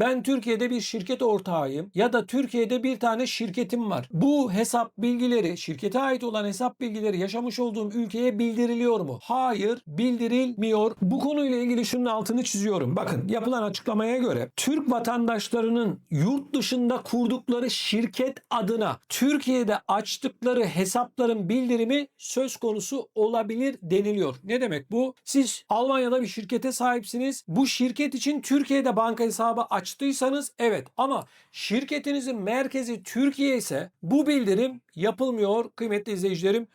Ben Türkiye'de bir şirket ortağıyım ya da Türkiye'de bir tane şirketim var. Bu hesap bilgileri, şirkete ait olan hesap bilgileri yaşamış olduğum ülkeye bildiriliyor mu? Hayır, bildirilmiyor. Bu konuyla ilgili şunun altını çiziyorum. Bakın yapılan açıklamaya göre Türk vatandaşlarının yurt dışında kurdukları şirket adına Türkiye'de açtıkları hesapların bildirimi söz konusu olabilir deniliyor. Ne demek bu? Siz Almanya'da bir şirkete sahipsiniz. Bu şirket için Türkiye'de banka hesabı açtıysanız evet ama şirketinizin merkezi Türkiye ise bu bildirim yapılmıyor kıymetli izleyicilerim.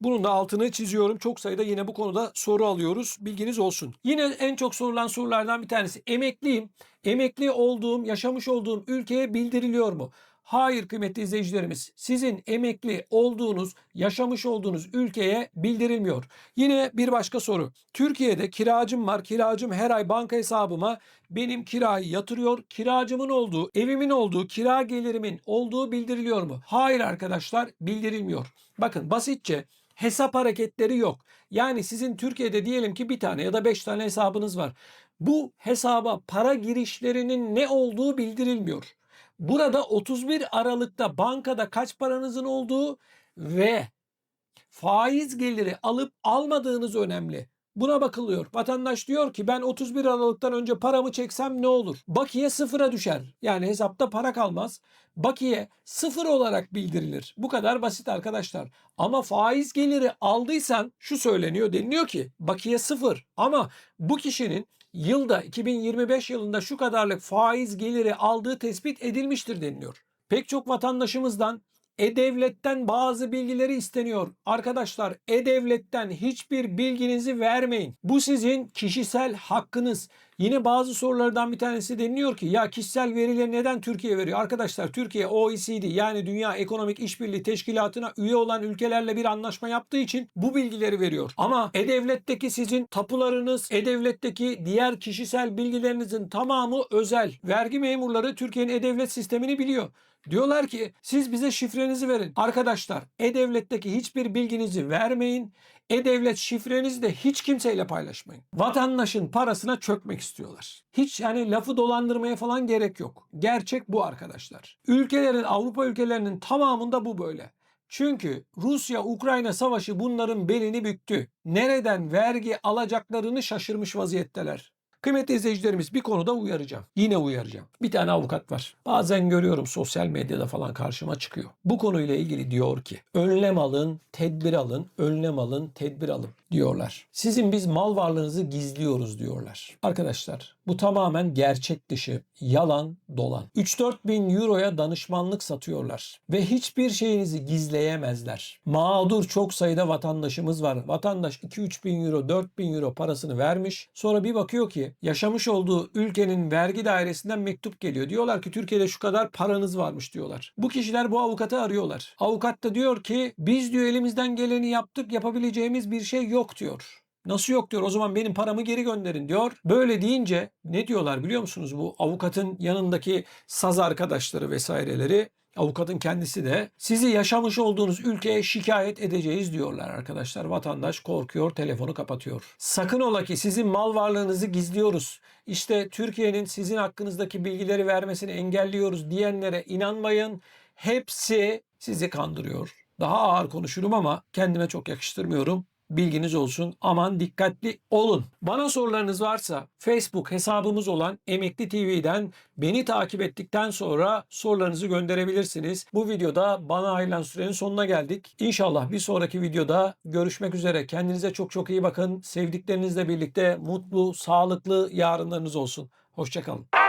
Bunun da altını çiziyorum. Çok sayıda yine bu konuda soru alıyoruz. Bilginiz olsun. Yine en çok sorulan sorulardan bir tanesi. Emekliyim. Emekli olduğum, yaşamış olduğum ülkeye bildiriliyor mu? Hayır kıymetli izleyicilerimiz. Sizin emekli olduğunuz, yaşamış olduğunuz ülkeye bildirilmiyor. Yine bir başka soru. Türkiye'de kiracım var. Kiracım her ay banka hesabıma benim kirayı yatırıyor. Kiracımın olduğu, evimin olduğu, kira gelirimin olduğu bildiriliyor mu? Hayır arkadaşlar bildirilmiyor. Bakın basitçe hesap hareketleri yok. Yani sizin Türkiye'de diyelim ki bir tane ya da beş tane hesabınız var. Bu hesaba para girişlerinin ne olduğu bildirilmiyor. Burada 31 Aralık'ta bankada kaç paranızın olduğu ve faiz geliri alıp almadığınız önemli. Buna bakılıyor. Vatandaş diyor ki ben 31 Aralık'tan önce paramı çeksem ne olur? Bakiye sıfıra düşer. Yani hesapta para kalmaz. Bakiye sıfır olarak bildirilir. Bu kadar basit arkadaşlar. Ama faiz geliri aldıysan şu söyleniyor deniliyor ki bakiye sıfır. Ama bu kişinin yılda 2025 yılında şu kadarlık faiz geliri aldığı tespit edilmiştir deniliyor. Pek çok vatandaşımızdan e-Devlet'ten bazı bilgileri isteniyor. Arkadaşlar E-Devlet'ten hiçbir bilginizi vermeyin. Bu sizin kişisel hakkınız. Yine bazı sorulardan bir tanesi deniliyor ki ya kişisel verileri neden Türkiye veriyor? Arkadaşlar Türkiye OECD yani Dünya Ekonomik İşbirliği Teşkilatı'na üye olan ülkelerle bir anlaşma yaptığı için bu bilgileri veriyor. Ama E-Devlet'teki sizin tapularınız, E-Devlet'teki diğer kişisel bilgilerinizin tamamı özel. Vergi memurları Türkiye'nin E-Devlet sistemini biliyor. Diyorlar ki siz bize şifrenizi verin. Arkadaşlar E-Devlet'teki hiçbir bilginizi vermeyin. E-Devlet şifrenizi de hiç kimseyle paylaşmayın. Vatandaşın parasına çökmek istiyorlar. Hiç yani lafı dolandırmaya falan gerek yok. Gerçek bu arkadaşlar. Ülkelerin Avrupa ülkelerinin tamamında bu böyle. Çünkü Rusya-Ukrayna savaşı bunların belini büktü. Nereden vergi alacaklarını şaşırmış vaziyetteler. Kıymetli izleyicilerimiz bir konuda uyaracağım. Yine uyaracağım. Bir tane avukat var. Bazen görüyorum sosyal medyada falan karşıma çıkıyor. Bu konuyla ilgili diyor ki önlem alın, tedbir alın, önlem alın, tedbir alın diyorlar. Sizin biz mal varlığınızı gizliyoruz diyorlar. Arkadaşlar bu tamamen gerçek dışı, yalan, dolan. 3-4 bin euroya danışmanlık satıyorlar ve hiçbir şeyinizi gizleyemezler. Mağdur çok sayıda vatandaşımız var. Vatandaş 2-3 bin euro, 4 bin euro parasını vermiş. Sonra bir bakıyor ki yaşamış olduğu ülkenin vergi dairesinden mektup geliyor. Diyorlar ki Türkiye'de şu kadar paranız varmış diyorlar. Bu kişiler bu avukatı arıyorlar. Avukat da diyor ki biz diyor elimizden geleni yaptık yapabileceğimiz bir şey yok diyor. Nasıl yok diyor o zaman benim paramı geri gönderin diyor. Böyle deyince ne diyorlar biliyor musunuz bu avukatın yanındaki saz arkadaşları vesaireleri avukatın kendisi de sizi yaşamış olduğunuz ülkeye şikayet edeceğiz diyorlar arkadaşlar. Vatandaş korkuyor, telefonu kapatıyor. Sakın ola ki sizin mal varlığınızı gizliyoruz. İşte Türkiye'nin sizin hakkınızdaki bilgileri vermesini engelliyoruz diyenlere inanmayın. Hepsi sizi kandırıyor. Daha ağır konuşurum ama kendime çok yakıştırmıyorum. Bilginiz olsun. Aman dikkatli olun. Bana sorularınız varsa Facebook hesabımız olan Emekli TV'den beni takip ettikten sonra sorularınızı gönderebilirsiniz. Bu videoda bana ayrılan sürenin sonuna geldik. İnşallah bir sonraki videoda görüşmek üzere. Kendinize çok çok iyi bakın. Sevdiklerinizle birlikte mutlu, sağlıklı yarınlarınız olsun. Hoşçakalın.